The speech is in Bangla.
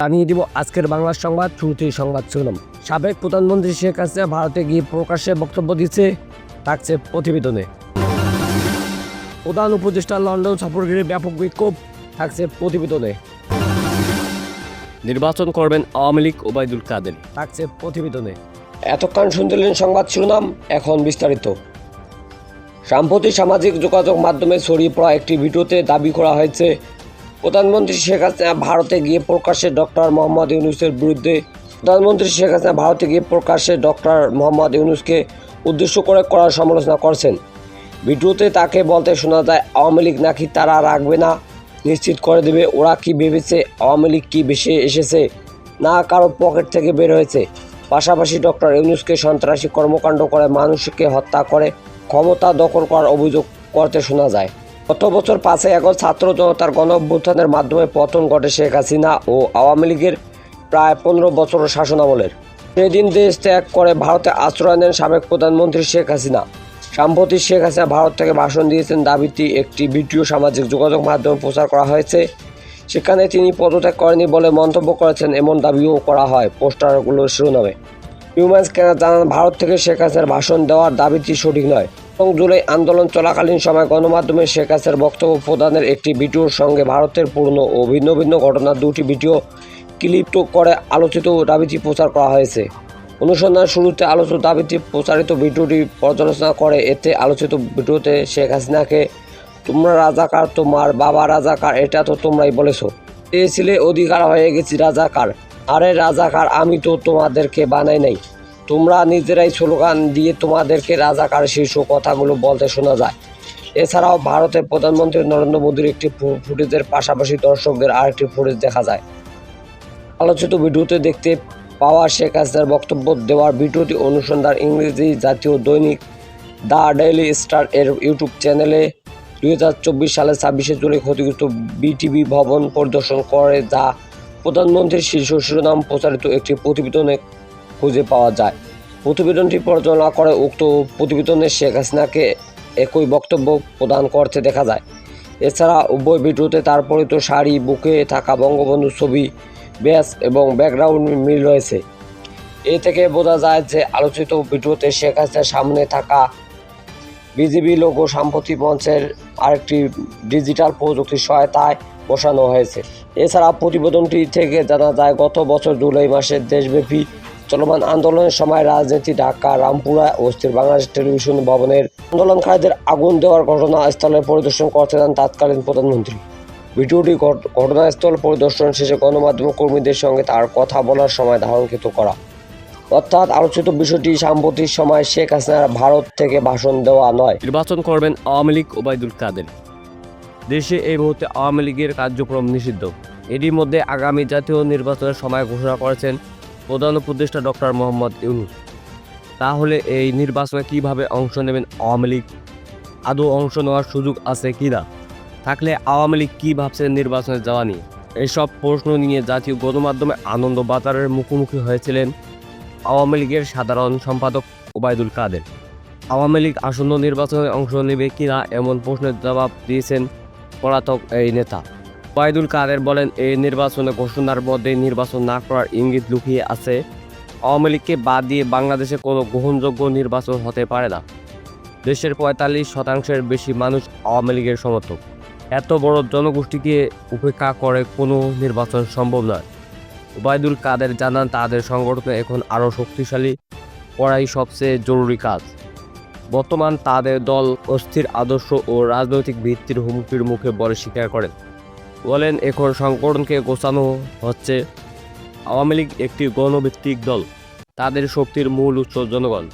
জানিয়ে দিব আজকের বাংলা সংবাদ, শুরুতেই সংবাদ শুনলাম সাবেক প্রধানমন্ত্রী শেখ হাসিনা ভারতে গিয়ে প্রকাশ্যে বক্তব্য দিচ্ছে, থাকছে প্রতিবেদনে। প্রধান উপদেষ্টা লন্ডন সফর ঘিরে ব্যাপক বিক্ষোভ, থাকছে প্রতিবেদনে। নির্বাচন করবেন আওয়ামী লীগ ওবায়দুল কাদের, থাকছে প্রতিবেদনে। এতক্ষণ শুনছিলেন সংবাদ শিরোনাম, এখন বিস্তারিত। সাম্প্রতিক সামাজিক যোগাযোগ মাধ্যমে ছড়িয়ে পড়া একটি ভিডিওতে দাবি করা হয়েছে প্রধানমন্ত্রী শেখ হাসিনা ভারতে গিয়ে প্রকাশ্যে ডক্টর মোহাম্মদ ইউনুসের বিরুদ্ধে প্রধানমন্ত্রী শেখ হাসিনা ভারতে গিয়ে প্রকাশ্যে ডক্টর মোহাম্মদ ইউনুসকে উদ্দেশ্য করে করার সমালোচনা করছেন। ভিডিওতে তাকে বলতে শোনা যায়, আওয়ামী লীগ নাকি তারা রাখবে না, নিশ্চিত করে দেবে ওরা কি ভেবেছে, আওয়ামী লীগ কি বেশি এসেছে, না কারও পকেট থেকে বের হয়েছে। পাশাপাশি ডক্টর ইউনুসকে সন্ত্রাসী কর্মকাণ্ড করে মানুষকে হত্যা করে ক্ষমতা দখল করার অভিযোগ করতে শোনা যায়। গত বছর পাঁচই আগস্ট ছাত্র জনতার গণ অভ্যুত্থানের মাধ্যমে পতন ঘটে শেখ হাসিনা ও আওয়ামী লীগের প্রায় পনেরো বছর শাসনামলের। সেদিন দেশ ত্যাগ করে ভারতে আশ্রয় নেন সাবেক প্রধানমন্ত্রী শেখ হাসিনা। সাম্প্রতিক শেখ হাসিনা ভারত থেকে ভাষণ দিয়েছেন দাবিটি একটি ভিডিও সামাজিক যোগাযোগ মাধ্যমে প্রচার করা হয়েছে। সেখানে তিনি পদত্যাগ করেনি বলে মন্তব্য করেছেন, এমন দাবিও করা হয় পোস্টারগুলোর শিরোনামে। হিউম্যান স্ক্যানার জানান, ভারত থেকে শেখ হাসিনার ভাষণ দেওয়ার দাবিটি সঠিক নয়। এবং জুলাই আন্দোলন চলাকালীন সময় গণমাধ্যমে শেখ হাসিনার বক্তব্য প্রদানের একটি ভিডিওর সঙ্গে ভারতের পূর্ণ ও ভিন্ন ভিন্ন ঘটনার দুটি ভিডিও ক্লিপ করে আলোচিত দাবিটি প্রচার করা হয়েছে। অনুসন্ধান শুরুতে আলোচিত দাবিটি প্রচারিত ভিডিওটি পর্যালোচনা করে এতে আলোচিত ভিডিওতে শেখ হাসিনাকে, তোমরা রাজাকার, তোমার বাবা রাজাকার, এটা তো তোমরাই বলেছ। চেয়েছিলে অধিকার হয়ে গেছি রাজাকার। আরে রাজাকার, আমি তো তোমাদেরকে বানাই নাই। তোমরা নিজেরাই স্লোগান দিয়ে তোমাদেরকে রাজাকার শীর্ষ কথাগুলো বলতে শোনা যায়। এছাড়াও ভারতের প্রধানমন্ত্রী নরেন্দ্র মোদীর একটি ফুটেজের পাশাপাশি দর্শকদের আরেকটি ফুটেজ দেখা যায়। আলোচিত ভিডিওতে দেখতে পাওয়া শেখ হাসিনার বক্তব্য দেওয়ার ভিডিওটি অনুসন্ধান ইংরেজি জাতীয় দৈনিক দ্য ডেইলি স্টার এর ইউটিউব চ্যানেলে দুই হাজার চব্বিশ সালের ছাব্বিশে জুলাই ক্ষতিগ্রস্ত বিটিভি ভবন পরিদর্শন করে, যা প্রধানমন্ত্রীর শীর্ষ শিরোনাম প্রচারিত একটি প্রতিবেদনে খুঁজে পাওয়া যায়। প্রতিবেদনটি পরিচালনা করে উক্ত প্রতিবেদনে শেখ হাসিনাকে একই বক্তব্য প্রদান করতে দেখা যায়। এছাড়া উভয় ভিডিওতে তার পরিত শাড়ি, বুকে থাকা বঙ্গবন্ধুর ছবি, ব্যাস এবং ব্যাকগ্রাউন্ড মিল রয়েছে। এ থেকে বোঝা যায় যে আলোচিত ভিডিওতে শেখ হাসিনার সামনে থাকা বিজেপি লোগো সাম্প্রতিক মঞ্চের আরেকটি ডিজিটাল প্রযুক্তির সহায়তায় বসানো হয়েছে। এছাড়া প্রতিবেদনটি থেকে জানা যায়, গত বছর জুলাই মাসে দেশব্যাপী চলমান আন্দোলনের সময় রাজনীতি ঢাকা, রামপুরা ও স্থির বাংলাদেশ টেলিভিশন ভবনের আন্দোলনকারীদের আগুন দেওয়ার ঘটনাস্থলে পরিদর্শন করতে যান তৎকালীন প্রধানমন্ত্রী। ভিডিওটি ঘট- ঘটনাস্থল পরিদর্শন শেষে গণমাধ্যম কর্মীদের সঙ্গে তার কথা বলার সময় ধারণকৃত করা। অর্থাৎ আলোচিত বিষয়টি সাম্প্রতিক সময় শেখ হাসিনার ভারত থেকে ভাষণ দেওয়া নয়। নির্বাচন করবেন আওয়ামী লীগ ওবায়দুল কাদের। দেশে এই মুহূর্তে আওয়ামী লীগের কার্যক্রম নিষিদ্ধ। এরই মধ্যে আগামী জাতীয় নির্বাচনের সময় ঘোষণা করেছেন প্রধান উপদেষ্টা ডক্টর মোহাম্মদ ইউনুস। তাহলে এই নির্বাচনে কীভাবে অংশ নেবেন আওয়ামী লীগ? আদৌ অংশ নেওয়ার সুযোগ আছে কি না থাকলে আওয়ামী লীগ কী ভাবছেন নির্বাচনে যাওয়া নিয়ে? এইসব প্রশ্ন নিয়ে জাতীয় গণমাধ্যমে আনন্দ বাতারের মুখোমুখি হয়েছিলেন আওয়ামী লীগের সাধারণ সম্পাদক ওবায়দুল কাদের। আওয়ামী লীগ আসন্ন নির্বাচনে অংশ নেবে কিনা এমন প্রশ্নের জবাব দিয়েছেন পলাতক এই নেতা। ওবায়দুল কাদের বলেন, এই নির্বাচনে ঘোষণার মধ্যে নির্বাচন না করার ইঙ্গিত লুকিয়ে আছে। আওয়ামী লীগকে বাদ দিয়ে বাংলাদেশে কোনো গ্রহণযোগ্য নির্বাচন হতে পারে না। দেশের পঁয়তাল্লিশ শতাংশের বেশি মানুষ আওয়ামী লীগের সমর্থক। এত বড় জনগোষ্ঠীকে উপেক্ষা করে কোনো নির্বাচন সম্ভব নয়। ওবায়দুল কাদের জানান, তাদের সংগঠন এখন আরও শক্তিশালী করাই সবচেয়ে জরুরি কাজ। বর্তমান তাদের দল অস্থির আদর্শ ও রাজনৈতিক ভিত্তির হুমকির মুখে বলে স্বীকার করেন। বলেন, এখন সংগঠনকে গোছানো হচ্ছে আওয়ামী লীগ একটি গণভিত্তিক দল। তাদের শক্তির মূল উৎস জনগণ।